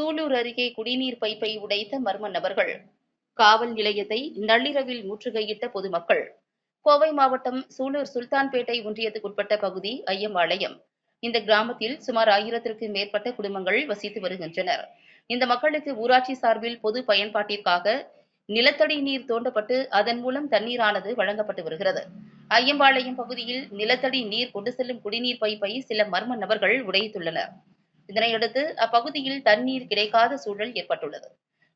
சூலூர் அருகே குடிநீர் பைப்பை உடைத்த மர்ம நபர்கள். காவல் நிலையத்தை நள்ளிரவில் முற்றுகையிட்ட பொதுமக்கள். கோவை மாவட்டம் சூலூர் சுல்தான்பேட்டை ஒன்றியத்துக்குட்பட்ட பகுதி ஐயம்பாளையம் இந்த கிராமத்தில் சுமார் ஆயிரத்திற்கு மேற்பட்ட குடும்பங்கள் வசித்து வருகின்றனர். இந்த மக்களுக்கு ஊராட்சி சார்பில் பொது பயன்பாட்டிற்காக நிலத்தடி நீர் தோண்டப்பட்டு அதன் மூலம் தண்ணீரானது வழங்கப்பட்டு வருகிறது. ஐயம்பாளையம் பகுதியில் நிலத்தடி நீர் கொண்டு செல்லும் குடிநீர் பைப்பை சில மர்ம நபர்கள் உடைத்துள்ளனர். இதனையடுத்து அப்பகுதியில் தண்ணீர் கிடைக்காத சூழல் ஏற்பட்டுள்ளது.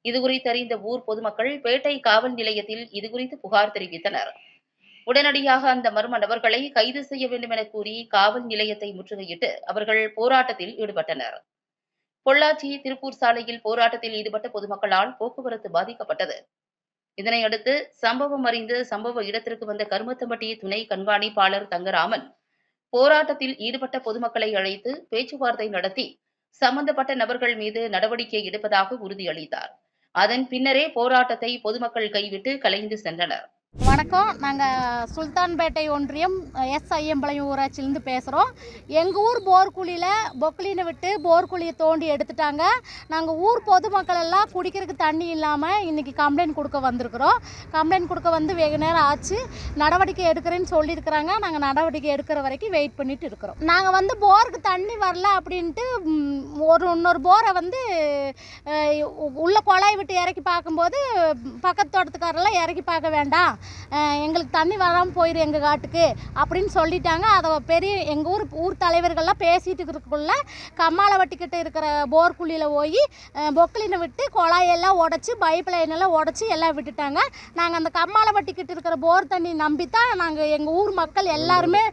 இதுகுறித்து அறிந்த ஊர் பொதுமக்கள் பேட்டை காவல் நிலையத்தில் இதுகுறித்து புகார் தெரிவித்தனர். உடனடியாக அந்த மர்ம நபர்களை கைது செய்ய வேண்டும் என கூறி காவல் நிலையத்தை முற்றுகையிட்டு அவர்கள் போராட்டத்தில் ஈடுபட்டனர். பொள்ளாச்சி திருப்பூர் சாலையில் போராட்டத்தில் ஈடுபட்ட பொதுமக்களால் போக்குவரத்து பாதிக்கப்பட்டது. இதனையடுத்து சம்பவம் அறிந்து சம்பவ இடத்திற்கு வந்த கருமத்தம்பட்டி துணை கண்காணிப்பாளர் தங்கராமன் போராட்டத்தில் ஈடுபட்ட பொதுமக்களை அழைத்து பேச்சுவார்த்தை நடத்தி சம்பந்தப்பட்ட நபர்கள் மீது நடவடிக்கை எடுப்பதாக உறுதியளித்தார். அதன் பின்னரே போராட்டத்தை பொதுமக்கள் கைவிட்டு கலைந்து சென்றனர். வணக்கம். நாங்கள் சுல்தான்பேட்டை ஒன்றியம் எஸ் ஐயம்பாளையம் ஊராட்சியிலேருந்து பேசுகிறோம் எங்கள் ஊர் போர்க்குழியில் பொக்லினை விட்டு போர்க்குழியை தோண்டி எடுத்துட்டாங்க. நாங்கள் ஊர் பொதுமக்கள் எல்லாம் குடிக்கிறதுக்கு தண்ணி இல்லாமல் இன்றைக்கி கம்ப்ளைண்ட் கொடுக்க வந்திருக்கிறோம். கம்ப்ளைண்ட் கொடுக்க வந்து வெகு நேரம் ஆச்சு. நடவடிக்கை எடுக்கிறேன்னு சொல்லியிருக்கிறாங்க. நாங்கள் நடவடிக்கை எடுக்கிற வரைக்கும் வெயிட் பண்ணிட்டு இருக்கிறோம். நாங்கள் வந்து போருக்கு தண்ணி வரல அப்படின்ட்டு ஒரு இன்னொரு போரை வந்து உள்ள குழாய் விட்டு இறக்கி பார்க்கும்போது பக்கத்து தோட்டத்துக்காரெல்லாம் இறக்கி பார்க்க வேண்டாம். எங்களுக்கு தண்ணி வராமல் போயிடும் எங்கள் காட்டுக்கு அப்படின்னு சொல்லிட்டாங்க. அதை பெரிய எங்கள் ஊர் ஊர் தலைவர்கள்லாம் பேசிட்டு இருக்கக்குள்ள கம்மாளவட்டிக்கிட்ட இருக்கிற போர் குழியில் போய் பொக்கலினை விட்டு குழாயெல்லாம் உடச்சி பைப் லைன் எல்லாம் உடச்சி எல்லாம் விட்டுட்டாங்க. நாங்கள் அந்த கம்மாளவட்டிக்கிட்ட இருக்கிற போர் தண்ணி நம்பி தான் நாங்கள் எங்கள் ஊர் மக்கள் எல்லாருமே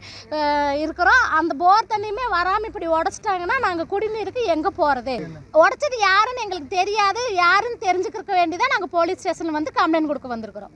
இருக்கிறோம். அந்த போர் தண்ணியுமே வராமல் இப்படி உடச்சிட்டாங்கன்னா நாங்கள் குடிநீருக்கு எங்கே போகிறது உடச்சது யாருன்னு எங்களுக்கு தெரியாது. யாருன்னு தெரிஞ்சுக்கிறக்க வேண்டியதாக நாங்கள் போலீஸ் ஸ்டேஷன் வந்து கம்ப்ளைண்ட் கொடுக்க வந்திருக்கிறோம்.